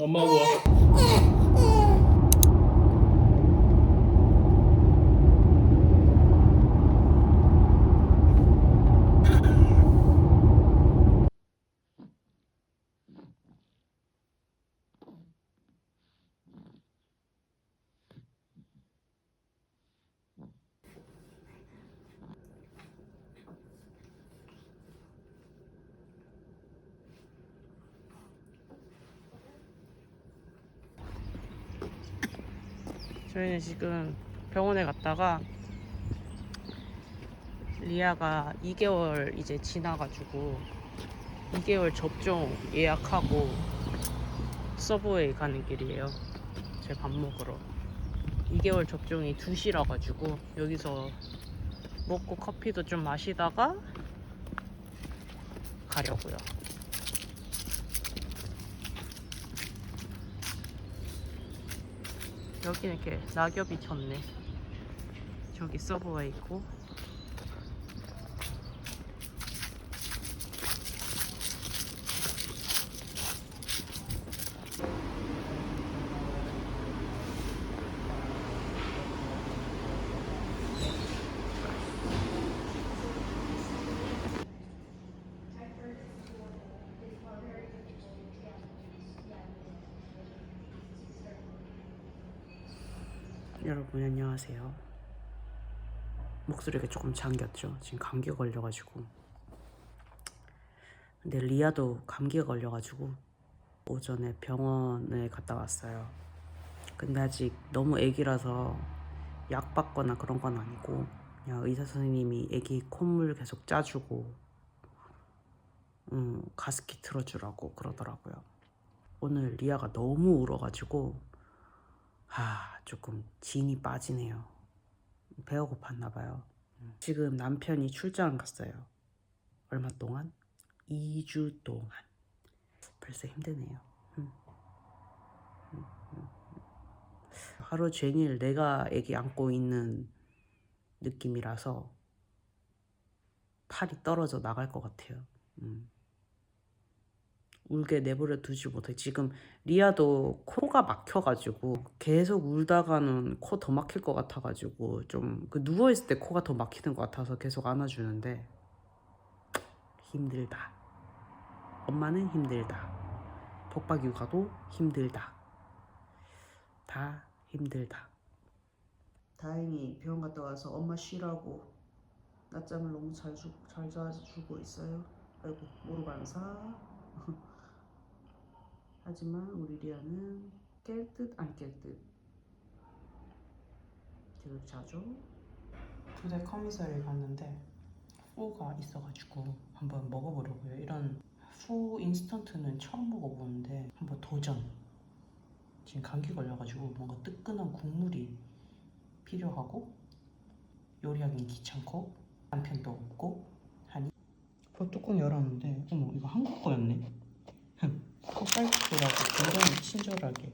응, 엄마 저희는 지금 병원에 갔다가 리아가 2개월 이제 지나가지고 2개월 접종 예약하고 서브웨이 가는 길이에요. 제 밥 먹으러. 2개월 접종이 2시라 가지고 여기서 먹고 커피도 좀 마시다가 가려고요. 여기는 이렇게 낙엽이 졌네. 저기 서브웨이 있고. 여러분 안녕하세요. 목소리가 조금 잠겼죠. 지금 감기 걸려가지고. 근데 리아도 감기가 걸려가지고 오전에 병원에 갔다 왔어요. 근데 아직 너무 애기라서 약 받거나 그런 건 아니고 그냥 의사 선생님이 애기 콧물 계속 짜주고 음, 가습기 틀어주라고 그러더라고요. 오늘 리아가 너무 울어가지고 아, 조금 진이 빠지네요. 배가 고팠나 봐요. 지금 남편이 출장 갔어요. 얼마 동안? 2주 동안. 벌써 힘드네요. 음. 음, 음, 음. 하루 종일 내가 애기 안고 있는 느낌이라서 팔이 떨어져 나갈 것 같아요. 음. 울게 내버려 두지 못해. 지금 리아도 코가 막혀가지고 계속 울다가는 코 더 막힐 것 같아가지고 좀 그 누워있을 때 코가 더 막히는 것 같아서 계속 안아주는데 힘들다. 엄마는 힘들다. 독박 육아도 힘들다. 다 힘들다. 다행히 병원 갔다 와서 엄마 쉬라고 낮잠을 너무 잘, 주, 잘 자주고 있어요. 아이고 무릎 안 사. 하지만 우리 리아는 깰 듯 안 깰 듯. 계속 자죠. 두대 커미서를 갔는데 후가 있어가지고 한번 먹어보려고요. 이런 후 인스턴트는 처음 먹어보는데 한번 도전. 지금 감기 걸려가지고 뭔가 뜨끈한 국물이 필요하고 요리하기는 귀찮고 남편도 없고 하니 그 뚜껑 열었는데 어머 이거 한국 거였네. 컵갈치라고 굉장히 친절하게.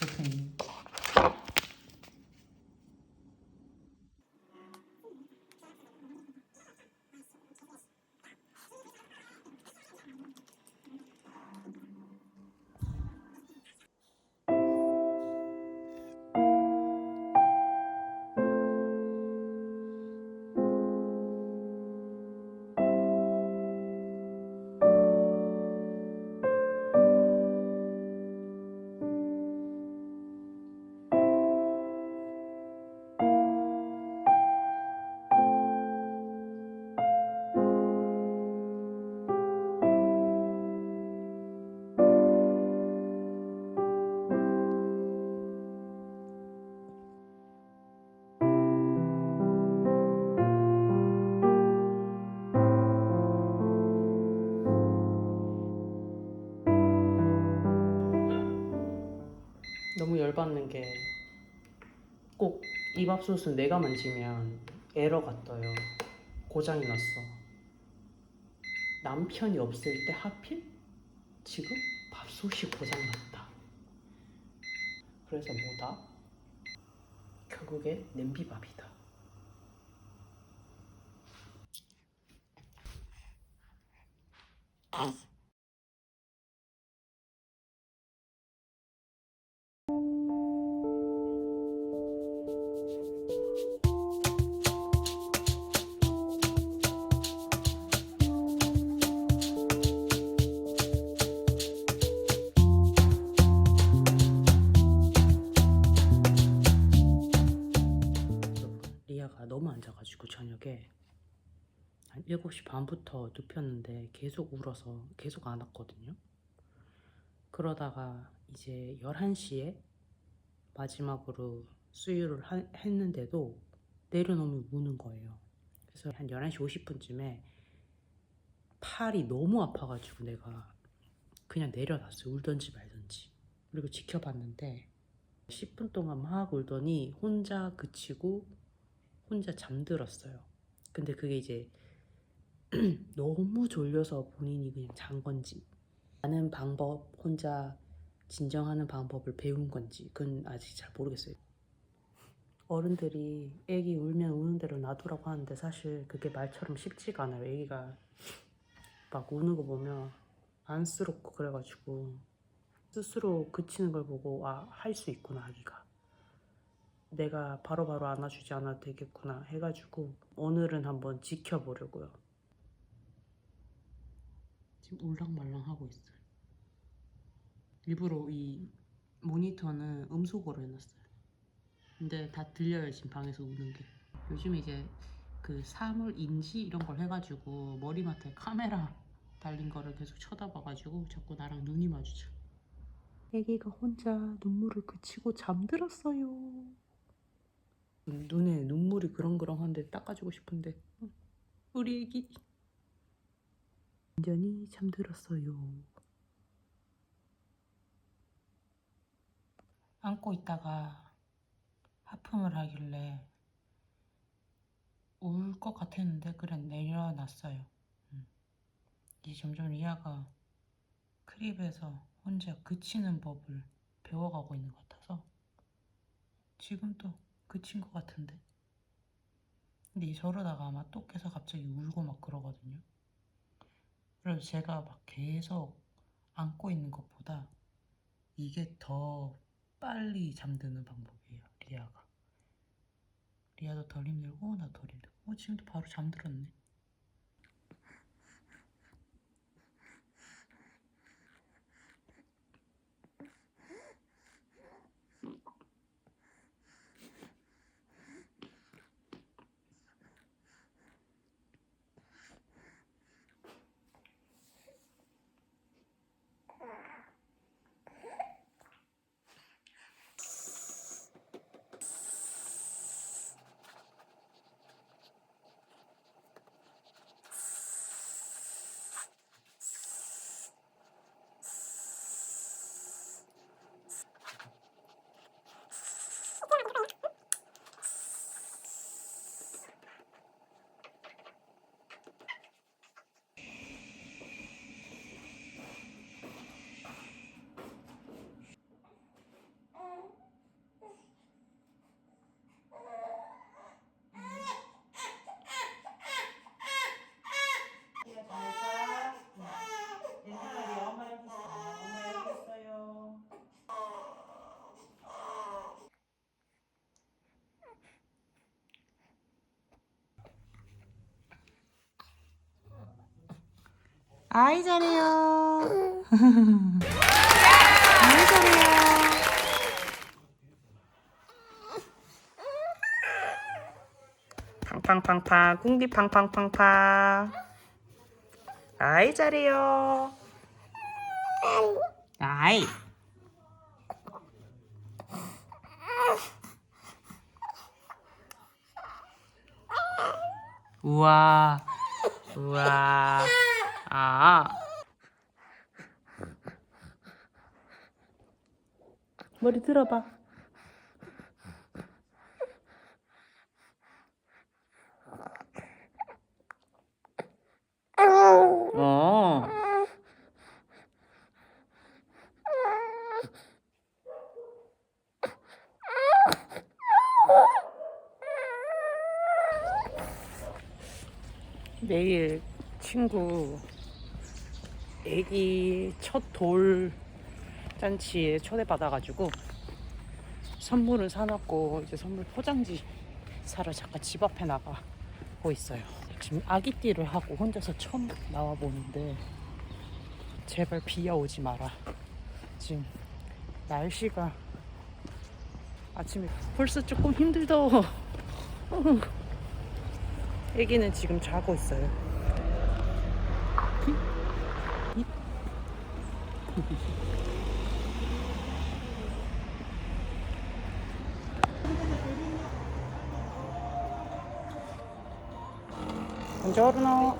대표님 너무 열받는 게 꼭 이 밥솥은 내가 만지면 에러가 떠요. 고장이 났어. 남편이 없을 때 하필 지금 밥솥이 고장 났다. 그래서 뭐다? 결국에 냄비밥이다. 잠자가 너무 앉아가지고 저녁에 한 7시 반부터 눕혔는데 계속 울어서 계속 안 왔거든요. 그러다가 이제 11시에 마지막으로 수유를 하, 했는데도 내려놓으면 우는 거예요. 그래서 한 11시 50분쯤에 팔이 너무 아파가지고 내가 그냥 내려놨어요. 울던지 말던지. 그리고 지켜봤는데 10분 동안 막 울더니 혼자 그치고 혼자 잠들었어요. 근데 그게 이제 너무 졸려서 본인이 그냥 잔 건지 자는 방법 혼자 진정하는 방법을 배운 건지 그건 아직 잘 모르겠어요. 어른들이 애기 울면 우는 대로 놔두라고 하는데 사실 그게 말처럼 쉽지가 않아요. 애기가 막 우는 거 보면 안쓰럽고 그래가지고 스스로 그치는 걸 보고 아 할 수 있구나 아기가 내가 바로 바로 안아주지 않아도 되겠구나 해가지고 오늘은 한번 지켜보려고요. 지금 울랑말랑 하고 있어요. 일부러 이 모니터는 음소거로 해놨어요. 근데 다 들려요 지금 방에서 우는 게. 요즘 이제 그 사물 인지 이런 걸 해가지고 머리맡에 카메라 달린 거를 계속 쳐다봐가지고 자꾸 나랑 눈이 마주쳐. 애기가 혼자 눈물을 그치고 잠들었어요. 눈에 눈물이 그렁그렁한데 닦아주고 싶은데 어, 우리 애기 완전히 잠들었어요. 안고 있다가 하품을 하길래 울 것 같았는데 그래 내려놨어요. 음. 이제 점점 리아가 크립에서 혼자 그치는 법을 배워가고 있는 것 같아서 지금 또 그친 것 같은데 근데 이 저러다가 아마 또 깨서 갑자기 울고 막 그러거든요. 그래서 제가 막 계속 안고 있는 것보다 이게 더 빨리 잠드는 방법이에요. 리아가. 리아도 덜 힘들고 나도 덜 힘들고 어, 지금도 바로 잠들었네. Yeah. 아이 잘해요. 아이 잘해요. 팡팡팡팡 궁디 팡팡팡팡. 아이 잘해요. 아이. 우와. 우와. 아. 머리 들어봐. 어. 내일 친구 애기 첫 돌 잔치에 초대받아가지고 선물을 사놨고 이제 선물 포장지 사러 잠깐 집 앞에 나가고 있어요. 지금 아기띠를 하고 혼자서 처음 나와 보는데 제발 비야 오지 마라. 지금 날씨가 아침에 벌써 조금 힘들다. 애기는 지금 자고 있어요. Buongiorno.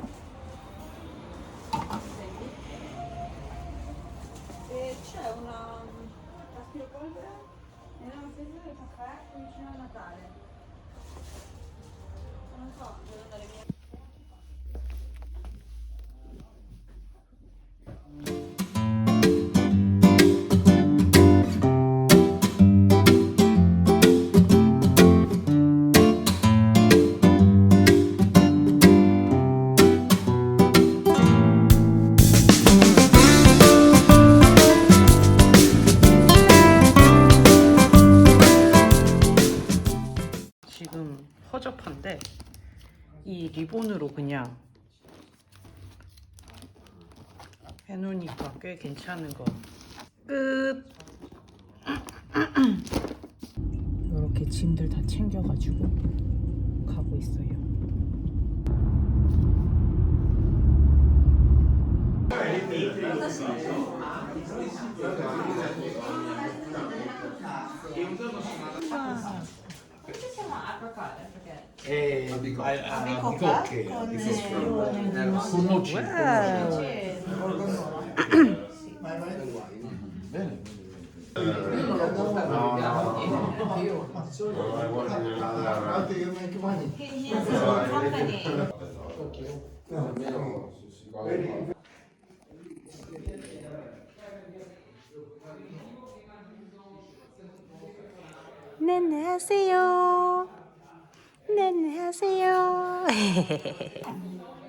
C'è una aspirapolvere una macchinetta di caffè vicino a Natale. Non so, devo andare via. 해놓으니까 꽤 괜찮은 거 끝. 이렇게 짐들 다 챙겨가지고 가고 있어요. Eh, a- a- bicocche, bicocche. Con noci. Bene. 네, 안녕하세요. 네, 안녕하세요.